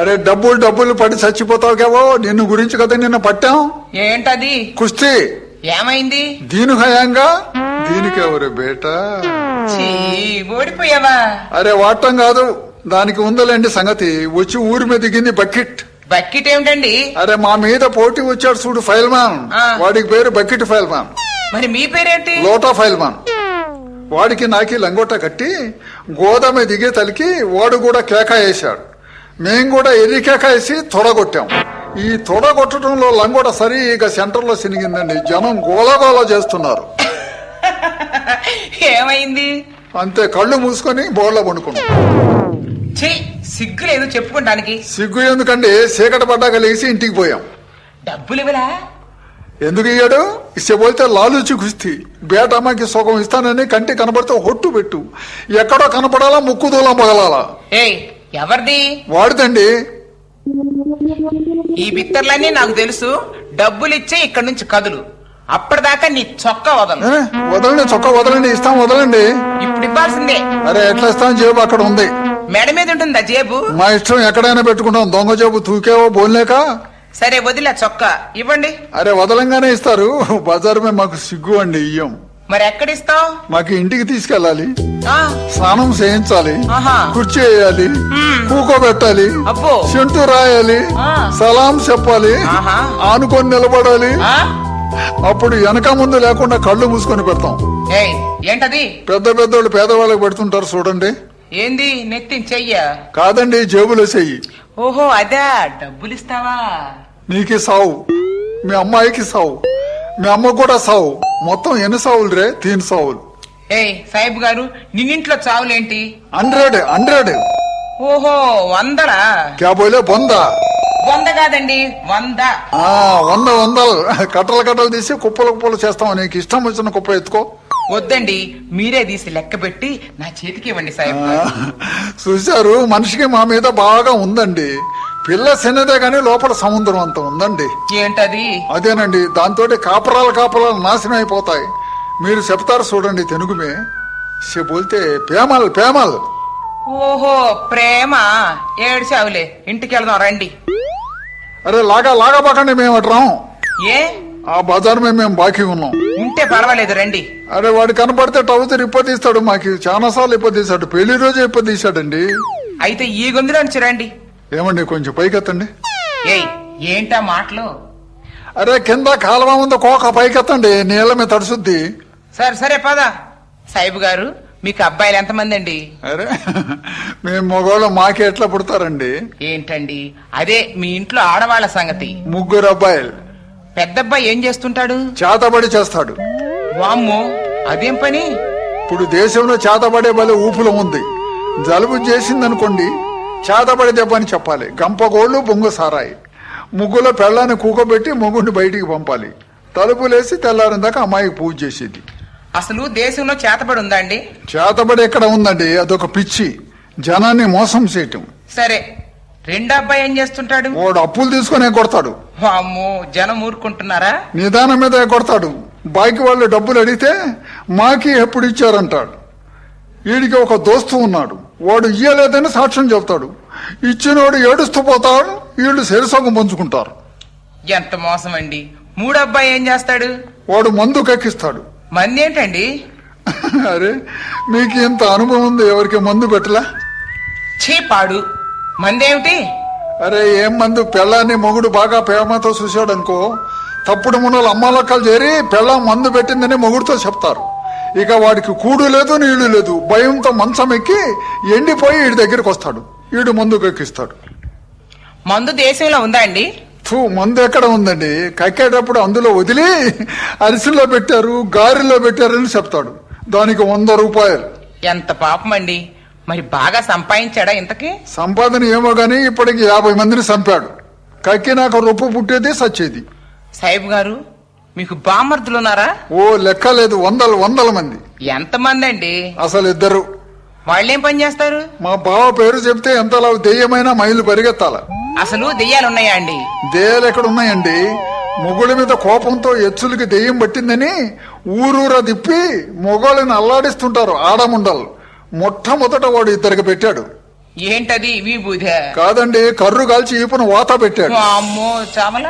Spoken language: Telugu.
అరే డబ్బులు డబ్బులు పడి చచ్చిపోతావు కేవో? నిన్ను గురించి కదా నిన్న పట్టాం. ఏంటది? కుస్తీ. ఏమైంది? దీని హయాంగా? దీనికెవరు బేటా? ఛీ, ఓడిపోయావా అరే వాడటం కాదు. దానికి ఉందలేండి సంగతి. వచ్చి ఊరి మీద దిగింది బకెట్. బకెట్ ఏమిటండి? అరే మా మీద పోటీ వచ్చాడు చూడు ఫైల్ మ్యాన్. వాడికి పేరు బకెట్ ఫైల్ మ్యాన్. మరి మీ పేరేంటి? లోటా ఫైల్ మ్యాన్. వాడికి నాకి లంగోట కట్టి గోదామ దిగే తలికి వాడు కూడా కేక వేశాడు. మేం కూడా ఎర్రి కేక వేసి తొడగొట్టాం. ఈ తొడగొట్టడంలో లంగోట సరిగా సెంటర్లో సినిగిందండి. జనం గోలగోల చేస్తున్నారు. ఏమైంది? అంతే కళ్ళు మూసుకొని బోర్ల పండుకున్నాం. సిగ్గు లేదు చెప్పుకోవడానికి సిగ్గు ఎందుకండి? చీకటి పడ్డాక లేచి ఇంటికి పోయాం. డబ్బులు ఇవ్వలా? ఎందుకు ఇయ్యాడు? ఇస్తే లాలుచి కుస్తీ. బేటమ్మకి సుఖం ఇస్తానని కంటి కనబడితే హొట్టు పెట్టు. ఎక్కడో కనపడాలా ముక్కు దూలం పగలాలా ఏయ్ ఎవరిది? వాడిదండి. ఈ బిత్తర్లన్నీ నాకు తెలుసు. డబ్బులు ఇచ్చే ఇక్కడ నుంచి కదులు. అప్పటిదాకా నీ చొక్కా వదలు వదలండి చొక్క వదలండి ఇస్తాం వదలండి. ఇప్పుడు ఇవ్వాల్సిందే. అరే ఎట్లా ఇస్తాం? జేబు అక్కడ ఉంది. మెడ మీద ఉంటుందా జేబు? మా ఇష్టం ఎక్కడైనా పెట్టుకుంటాం. దొంగ జేబు తూకేవో బోన్లేక సరే వదిలే చొక్కా. ఇవ్వండి. అరే వదలంగానే ఇస్తారు. బజారు మీద మాకు సిగ్గు అండి ఇయ్యం. మరి ఎక్కడిస్తావు? మాకు ఇంటికి తీసుకెళ్ళాలి. స్నానం చేయించాలి. కుర్చీ వేయాలి. కూకోబెట్టాలి చెంటు రాయాలి. సలాం చెప్పాలి. ఆనుకొని నిలబడాలి? అప్పుడు వెనక ముందు లేకుండా కళ్ళు మూసుకొని పెడతాం. ఏంటది? పెద్ద పెద్దోళ్ళు పేదవాళ్ళకి పెడుతుంటారు చూడండి. ఏంది? నెత్తిన చెయ్య. కాదండి జేబులో చెయ్యి. ఓహో అదా. డబ్బులు ఇస్తావా నీకి సావు. మీ అమ్మాయికి సావు. మీ అమ్మ కూడా సావు. మొత్తం ఎన్ని సావులు రే? తీన్ సావులు. ఏయ్ సాహిబ్ గారు నిన్నింట్లో చావులేంటి హండ్రెడ్ హండ్రెడ్. ఓహో వందలా? క్యా బోలే బొందా. వంద కాదండి వంద. ఆ, వంద వందలు. కట్టలు కట్టలు తీసి కుప్పలు కుప్పలు చేస్తాం నీకు ఇష్టం వచ్చిన కుప్ప ఎత్తుకో. వద్దండి మీరే తీసి లెక్క పెట్టి నా చేతికి ఇవ్వండి సాహిబ్ గారు. చూశారు మనిషికి మా మీద బాగా ఉందండి. పిల్ల చిన్నదే గానీ లోపల సముద్రం అంత ఉందండి. ఏంటది? అదేనండి దాంతో కాపరాలు కాపరాలు నాశనం అయిపోతాయి. మీరు చెప్తారు చూడండి తెలుగుమే సే బోల్తే పేమల్ పేమల్ ఓహో ప్రేమ? ఏడ్చావులే ఇంటికి వెళ్దాం రండి. అరే లాగా లాగబాకండి మేము అట్రాం ఏ? ఆ బజార్ మీద మేము బాకీ ఉన్నాం. ఉంటే పర్వాలేదు రండి. అరే వాడు కనపడితే టౌతర్ ఇప్పదీస్తాడు మాకు. చాలా సార్లు ఇప్పదీశాడు పెళ్ళి రోజే ఇప్పదీశాడండి అయితే ఈ గొంతులో నుంచి రండి. ఏమండి కొంచెం పైకెత్తండి. ఏయ్ ఏంటా మాటలు? అరే కింద కాలువ ఉంది కోక పైకెత్తండి నీళ్ళ మీద తడుసుద్ది. సరే సరే పద. సాహిబ్ గారు మీకు అబ్బాయిలు ఎంతమంది అండి అరే మేము మగవాళ్ళు మాకే ఎట్లా పుడతారండి? ఏంటండి? అదే మీ ఇంట్లో ఆడవాళ్ళ సంగతి. ముగ్గురు అబ్బాయిలు. పెద్దబ్బాయి ఏం చేస్తుంటాడు? చేతబడి చేస్తాడు. వామ్మో అదేం పని? ఇప్పుడు దేశంలో చేతబడే బలి ఊపులో ఉంది జలుబు చేసిందనుకోండి చేతబడి దెబ్బ అని చెప్పాలి. గంపగోళ్ళు బొంగు సారాయి. ముగ్గులో పెళ్ళాన్ని కూకబెట్టి మొగుడిని బయటికి పంపాలి. తలుపులేసి తెల్లారిన దాకా అమ్మాయికి పూజ చేసేది. అసలు దేశంలో చేతబడి ఉందా అండి? చేతబడి ఎక్కడ ఉందండి? అదొక పిచ్చి. జనాన్ని మోసం చేయటం. సరే రెండో అబ్బాయి ఏం చేస్తుంటాడు? వాడు అప్పులు తీసుకొని కొడతాడు. వామ్మో జనం ఊరుకుంటున్నారా? నిదానం మీద కొడతాడు. బాకి వాళ్ళు డబ్బులు అడిగితే మాకి ఎప్పుడు ఇచ్చారంటాడు. వీడికి ఒక దోస్తు ఉన్నాడు. వాడు ఇయ్యలేదని సాక్ష్యం చెప్తాడు ఇచ్చినోడు ఏడుస్తూ పోతాడు వీళ్ళు శరీసొగం పంచుకుంటారు. ఎంత మోసం అండి మూడో అబ్బాయి ఏం చేస్తాడు? వాడు మందు కక్కిస్తాడు. మంది ఏంటండి అరే మీకు ఇంత అనుభవం ఉంది ఎవరికి మందు పెట్టలా? చీపాడు మందేమిటి? అరే ఏం మందు? పెళ్ళాన్ని మొగుడు బాగా ప్రేమతో చూశాడు అనుకో తప్పుడు మునలు అమ్మాలక్కలు చేరి పెళ్ళం మందు పెట్టిందని మొగుడుతో చెప్తారు. ఇక వాడికి కూడు లేదు నీళ్ళు లేదు. భయంతో మంచం ఎక్కి ఎండిపోయి వీడి దగ్గరికి వస్తాడు. వీడు మందు కక్కిస్తాడు. మందు దేశంలో ఉందా అండి? మందు ఎక్కడ ఉందండి? కక్కేటప్పుడు అందులో వదిలి అరిసెల్లో పెట్టారు గారెలో పెట్టారని చెప్తాడు. దానికి వంద రూపాయలు. ఎంత పాపం అండి. మరి బాగా సంపాదించాడా ఇంతకి? సంపాదన ఏమో గానీ ఇప్పటికి యాభై మందిని చంపాడు. కక్కినాక రొప్పు పుట్టేది సచ్చేది. సాహిబ్ గారు మీకు బామర్దులున్నారా ఓ లెక్క లేదు వందల వందల మంది. ఎంతమంది అండి అసలు ఇద్దరు. వాళ్ళేం పని చేస్తారు? మా బావ పేరు చెప్తే ఎంతలా దెయ్యమైనా మైలు పరిగెత్తాల. అసలు దెయ్యాలు ఉన్నాయా అండి? దెయ్యాలు ఎక్కడ ఉన్నాయండి? మొగుడి మీద కోపంతో ఎచ్చులకి దెయ్యం పట్టిందని ఊరూరా తిప్పి మొగోళ్ళని అల్లాడిస్తుంటారు ఆడముండలు. మొట్టమొదట వాడు ఇద్దరికి పెట్టాడు. ఏంటది కాదండి కర్రు కాల్చి ఈపును వాత పెట్టాడు. అమ్మో చామల